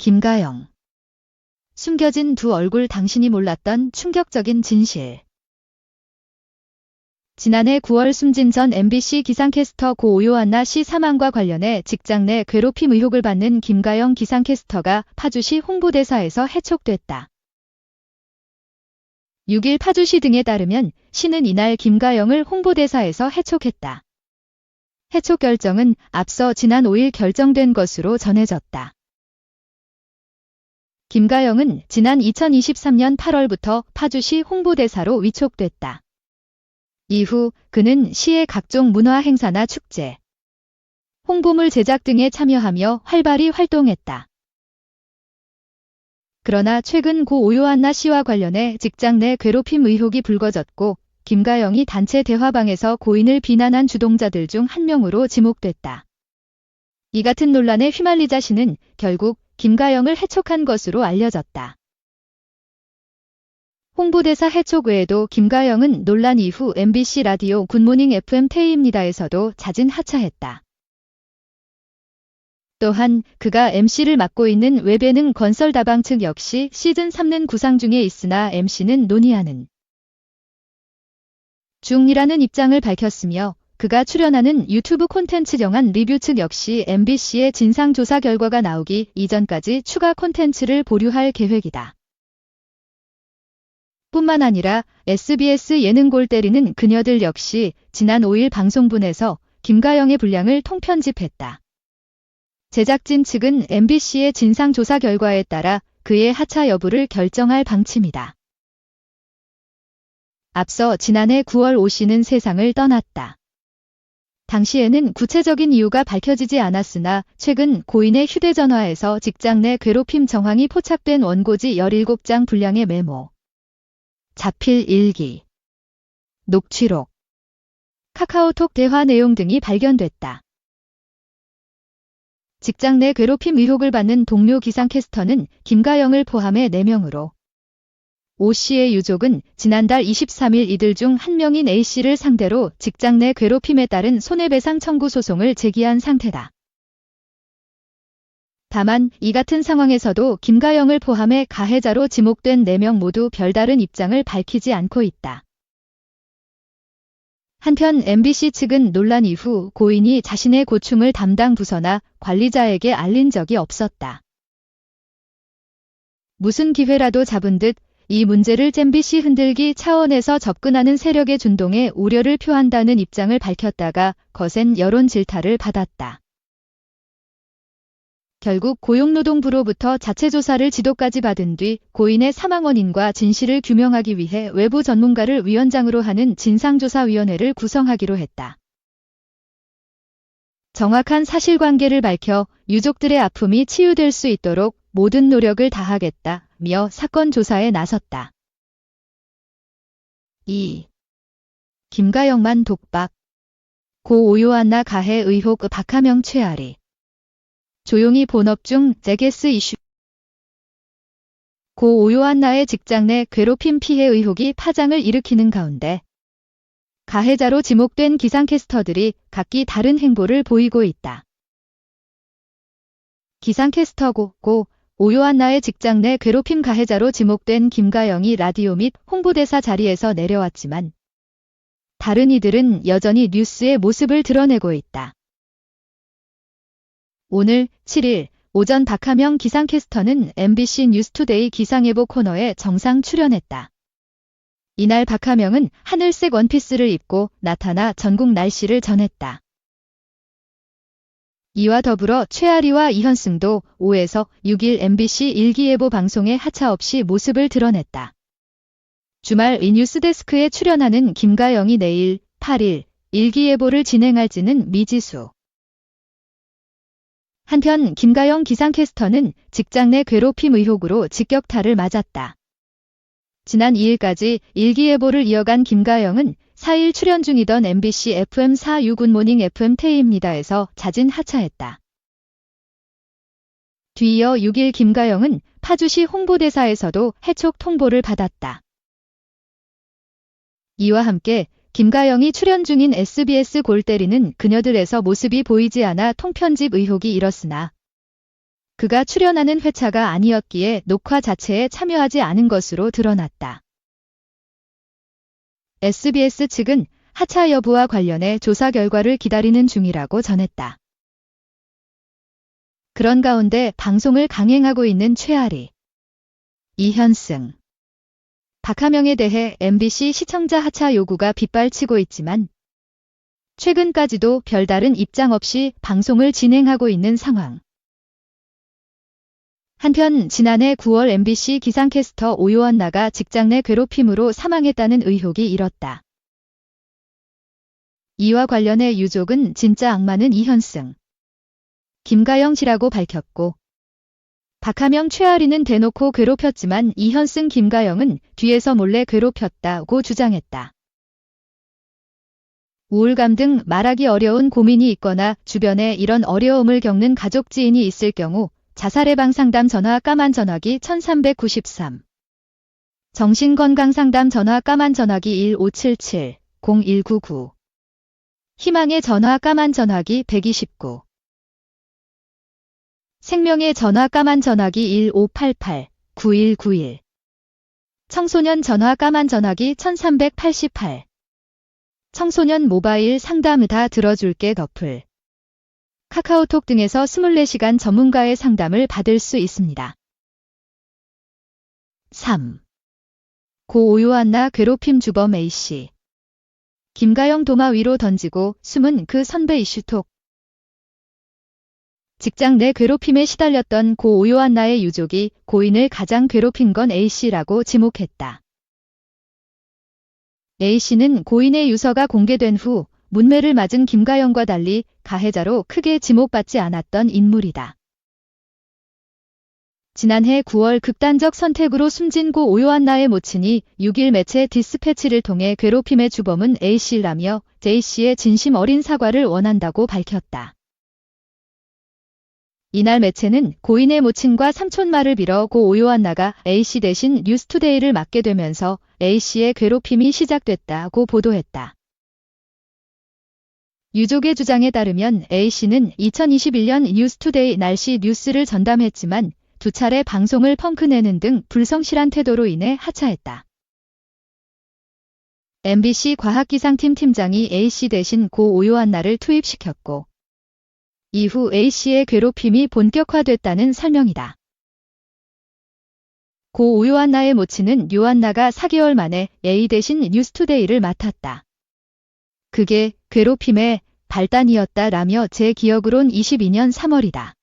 김가영. 숨겨진 두 얼굴 당신이 몰랐던 충격적인 진실. 지난해 9월 숨진 전 MBC 기상캐스터 고 오요한나 씨 사망과 관련해 직장 내 괴롭힘 의혹을 받는 김가영 기상캐스터가 파주시 홍보대사에서 해촉됐다. 6일 파주시 등에 따르면 시는 이날 김가영을 홍보대사에서 해촉했다. 해촉 결정은 앞서 지난 5일 결정된 것으로 전해졌다. 김가영은 지난 2023년 8월부터 파주시 홍보대사로 위촉됐다. 이후 그는 시의 각종 문화 행사나 축제, 홍보물 제작 등에 참여하며 활발히 활동했다. 그러나 최근 고 오요한나 씨와 관련해 직장 내 괴롭힘 의혹이 불거졌고 김가영이 단체 대화방에서 고인을 비난한 주동자들 중 한 명으로 지목됐다. 이 같은 논란에 휘말리자 씨는 결국 김가영을 해촉한 것으로 알려졌다. 홍보대사 해촉 외에도 김가영은 논란 이후 MBC 라디오 굿모닝 FM 테이입니다에서도 잦은 하차했다. 또한 그가 MC를 맡고 있는 웹예능 건설다방 측 역시 시즌 3는 구상 중에 있으나 MC는 논의하는 중이라는 입장을 밝혔으며 그가 출연하는 유튜브 콘텐츠 정한 리뷰 측 역시 MBC의 진상조사 결과가 나오기 이전까지 추가 콘텐츠를 보류할 계획이다. 뿐만 아니라 SBS 예능 골 때리는 그녀들 역시 지난 5일 방송분에서 김가영의 분량을 통편집했다. 제작진 측은 MBC의 진상조사 결과에 따라 그의 하차 여부를 결정할 방침이다. 앞서 지난해 9월 오 씨는 세상을 떠났다. 당시에는 구체적인 이유가 밝혀지지 않았으나 최근 고인의 휴대전화에서 직장 내 괴롭힘 정황이 포착된 원고지 17장 분량의 메모, 자필 일기, 녹취록, 카카오톡 대화 내용 등이 발견됐다. 직장 내 괴롭힘 의혹을 받는 동료 기상캐스터는 김가영을 포함해 4명으로 오 씨의 유족은 지난달 23일 이들 중 한 명인 A 씨를 상대로 직장 내 괴롭힘에 따른 손해배상 청구 소송을 제기한 상태다. 다만 이 같은 상황에서도 김가영을 포함해 가해자로 지목된 4명 모두 별다른 입장을 밝히지 않고 있다. 한편 MBC 측은 논란 이후 고인이 자신의 고충을 담당 부서나 관리자에게 알린 적이 없었다. 무슨 기회라도 잡은 듯 이 문제를 MBC 흔들기 차원에서 접근하는 세력의 준동에 우려를 표한다는 입장을 밝혔다가 거센 여론 질타를 받았다. 결국 고용노동부로부터 자체 조사를 지도까지 받은 뒤 고인의 사망 원인과 진실을 규명하기 위해 외부 전문가를 위원장으로 하는 진상조사위원회를 구성하기로 했다. 정확한 사실관계를 밝혀 유족들의 아픔이 치유될 수 있도록 모든 노력을 다하겠다 며 사건 조사에 나섰다. 2. 김가영만 독박 고 오요한나 가해 의혹 박하명 최아리 조용히 본업 중 제게스 이슈 고 오요한나의 직장 내 괴롭힘 피해 의혹이 파장을 일으키는 가운데 가해자로 지목된 기상캐스터들이 각기 다른 행보를 보이고 있다. 기상캐스터고 고 오요한나의 직장 내 괴롭힘 가해자로 지목된 김가영이 라디오 및 홍보대사 자리에서 내려왔지만 다른 이들은 여전히 뉴스의 모습을 드러내고 있다. 오늘 7일 오전 박하명 기상캐스터는 MBC 뉴스투데이 기상예보 코너에 정상 출연했다. 이날 박하명은 하늘색 원피스를 입고 나타나 전국 날씨를 전했다. 이와 더불어 최아리와 이현승도 5에서 6일 MBC 일기예보 방송에 하차 없이 모습을 드러냈다. 주말 이 뉴스데스크에 출연하는 김가영이 내일 8일 일기예보를 진행할지는 미지수. 한편 김가영 기상캐스터는 직장 내 괴롭힘 의혹으로 직격탄을 맞았다. 지난 2일까지 일기예보를 이어간 김가영은 4일 출연 중이던 MBC FM 4유 굿모닝 FM 테이입니다에서 잦은 하차했다. 뒤이어 6일 김가영은 파주시 홍보대사에서도 해촉 통보를 받았다. 이와 함께 김가영이 출연 중인 SBS 골 때리는 그녀들에서 모습이 보이지 않아 통편집 의혹이 일었으나 그가 출연하는 회차가 아니었기에 녹화 자체에 참여하지 않은 것으로 드러났다. SBS 측은 하차 여부와 관련해 조사 결과를 기다리는 중이라고 전했다. 그런 가운데 방송을 강행하고 있는 최아리, 이현승, 박하명에 대해 MBC 시청자 하차 요구가 빗발치고 있지만 최근까지도 별다른 입장 없이 방송을 진행하고 있는 상황. 한편 지난해 9월 MBC 기상캐스터 오요한 나가 직장 내 괴롭힘으로 사망했다는 의혹이 일었다. 이와 관련해 유족은 진짜 악마는 이현승, 김가영 씨라고 밝혔고 박하명 최아리는 대놓고 괴롭혔지만 이현승 김가영은 뒤에서 몰래 괴롭혔다고 주장했다. 우울감 등 말하기 어려운 고민이 있거나 주변에 이런 어려움을 겪는 가족 지인이 있을 경우 자살 예방 상담 전화 까만 전화기 1393 정신건강 상담 전화 까만 전화기 1577 0199 희망의 전화 까만 전화기 129 생명의 전화 까만 전화기 1588 9191 청소년 전화 까만 전화기 1388 청소년 모바일 상담 을 다 들어줄게 더플 카카오톡 등에서 24시간 전문가의 상담을 받을 수 있습니다. 3. 고 오요한나 괴롭힘 주범 A씨 김가영 도마 위로 던지고 숨은 그 선배 이슈톡 직장 내 괴롭힘에 시달렸던 고 오요한나의 유족이 고인을 가장 괴롭힌 건 A씨라고 지목했다. A씨는 고인의 유서가 공개된 후 문매를 맞은 김가영과 달리 가해자로 크게 지목받지 않았던 인물이다. 지난해 9월 극단적 선택으로 숨진 고 오요한 나의 모친이 6일 매체 디스패치를 통해 괴롭힘의 주범은 A씨라며 J씨의 진심 어린 사과를 원한다고 밝혔다. 이날 매체는 고인의 모친과 삼촌 말을 빌어 고 오요한나가 A씨 대신 뉴스투데이를 맡게 되면서 A씨의 괴롭힘이 시작됐다고 보도했다. 유족의 주장에 따르면 A씨는 2021년 뉴스투데이 날씨 뉴스를 전담했지만 두 차례 방송을 펑크내는 등 불성실한 태도로 인해 하차했다. MBC 과학기상팀 팀장이 A씨 대신 고 오요한 나를 투입시켰고 이후 A씨의 괴롭힘이 본격화됐다는 설명이다. 고 오요한나의 모친은 요한나가 4개월 만에 A 대신 뉴스투데이를 맡았다. 그게 괴롭힘의 발단이었다라며 제 기억으론 22년 3월이다.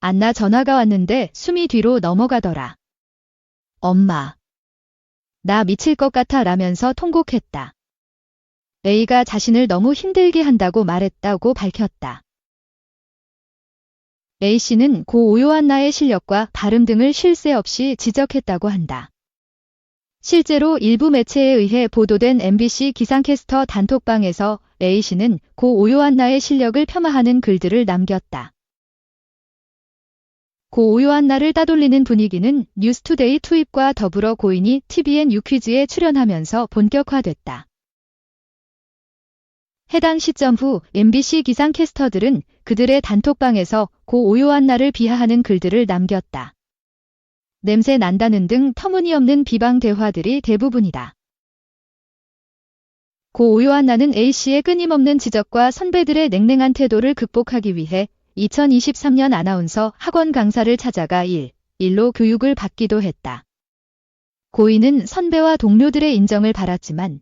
안나 전화가 왔는데 숨이 뒤로 넘어가더라. 엄마. 나 미칠 것 같아 라면서 통곡했다. A가 자신을 너무 힘들게 한다고 말했다고 밝혔다. A씨는 고 오요한 나의 실력과 발음 등을 쉴새 없이 지적했다고 한다. 실제로 일부 매체에 의해 보도된 MBC 기상캐스터 단톡방에서 A씨는 고 오요한나의 실력을 폄하하는 글들을 남겼다. 고 오요한나를 따돌리는 분위기는 뉴스투데이 투입과 더불어 고인이 TVN 유퀴즈에 출연하면서 본격화됐다. 해당 시점 후 MBC 기상캐스터들은 그들의 단톡방에서 고 오요한나를 비하하는 글들을 남겼다. 냄새 난다는 등 터무니없는 비방 대화들이 대부분이다. 고 오요한 나는 A씨의 끊임없는 지적과 선배들의 냉랭한 태도를 극복하기 위해 2023년 아나운서 학원 강사를 찾아가 일, 일로 교육을 받기도 했다. 고인은 선배와 동료들의 인정을 받았지만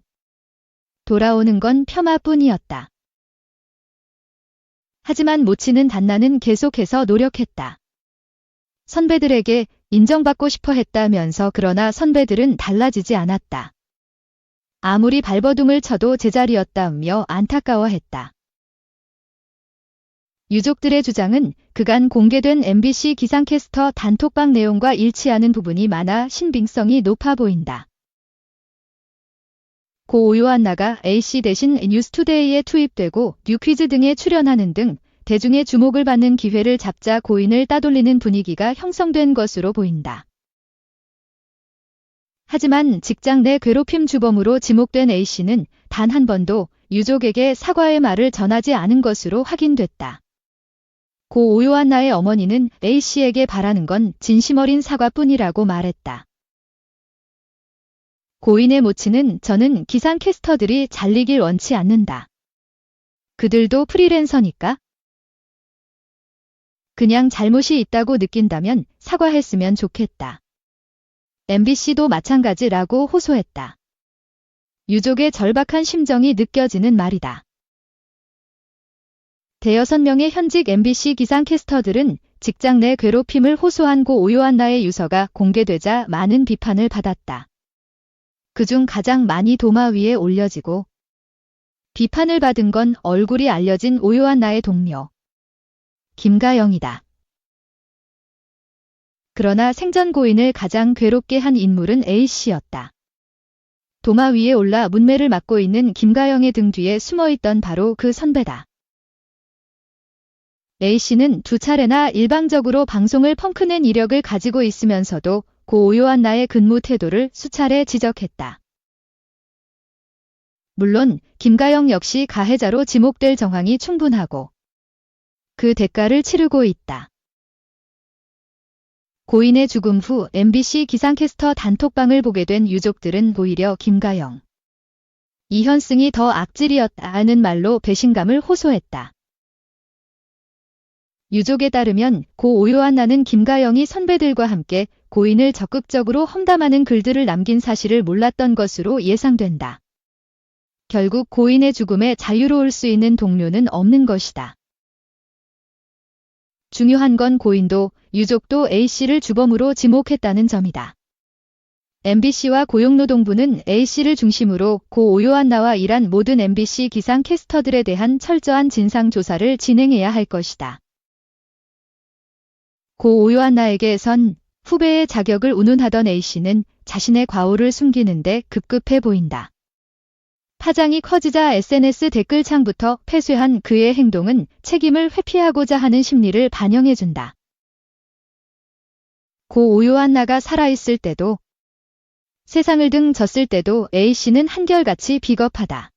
돌아오는 건 폄하뿐이었다. 하지만 모치는 단나는 계속해서 노력했다. 선배들에게 인정받고 싶어 했다면서 그러나 선배들은 달라지지 않았다. 아무리 발버둥을 쳐도 제자리였다며 안타까워했다. 유족들의 주장은 그간 공개된 MBC 기상캐스터 단톡방 내용과 일치하는 부분이 많아 신빙성이 높아 보인다. 고 오요한나가 A씨 대신 뉴스투데이에 투입되고 뉴퀴즈 등에 출연하는 등 대중의 주목을 받는 기회를 잡자 고인을 따돌리는 분위기가 형성된 것으로 보인다. 하지만 직장 내 괴롭힘 주범으로 지목된 A씨는 단 한 번도 유족에게 사과의 말을 전하지 않은 것으로 확인됐다. 고 오요한 나의 어머니는 A씨에게 바라는 건 진심 어린 사과뿐이라고 말했다. 고인의 모친은 저는 기상캐스터들이 잘리길 원치 않는다. 그들도 프리랜서니까? 그냥 잘못이 있다고 느낀다면 사과했으면 좋겠다. MBC도 마찬가지라고 호소했다. 유족의 절박한 심정이 느껴지는 말이다. 대여섯 명의 현직 MBC 기상캐스터들은 직장 내 괴롭힘을 호소한 고 오요한나의 유서가 공개되자 많은 비판을 받았다. 그중 가장 많이 도마 위에 올려지고 비판을 받은 건 얼굴이 알려진 오요한나의 동료 김가영이다. 그러나 생전 고인을 가장 괴롭게 한 인물은 A씨였다. 도마 위에 올라 문매를 맡고 있는 김가영의 등 뒤에 숨어있던 바로 그 선배다. A씨는 두 차례나 일방적으로 방송을 펑크낸 이력을 가지고 있으면서도 고 오요한 나의 근무 태도를 수차례 지적했다. 물론 김가영 역시 가해자로 지목될 정황이 충분하고 그 대가를 치르고 있다. 고인의 죽음 후 MBC 기상캐스터 단톡방을 보게 된 유족들은 오히려 김가영, 이현승이 더 악질이었다는 말로 배신감을 호소했다. 유족에 따르면 고 오요한 나는 김가영이 선배들과 함께 고인을 적극적으로 험담하는 글들을 남긴 사실을 몰랐던 것으로 예상된다. 결국 고인의 죽음에 자유로울 수 있는 동료는 없는 것이다. 중요한 건 고인도 유족도 A씨를 주범으로 지목했다는 점이다. MBC와 고용노동부는 A씨를 중심으로 고 오요한 나와 일한 모든 MBC 기상 캐스터들에 대한 철저한 진상조사를 진행해야 할 것이다. 고 오요한 나에게 선 후배의 자격을 운운하던 A씨는 자신의 과오를 숨기는데 급급해 보인다. 파장이 커지자 SNS 댓글창부터 폐쇄한 그의 행동은 책임을 회피하고자 하는 심리를 반영해준다. 고 오요한 나가 살아있을 때도 세상을 등 졌을 때도 A씨는 한결같이 비겁하다.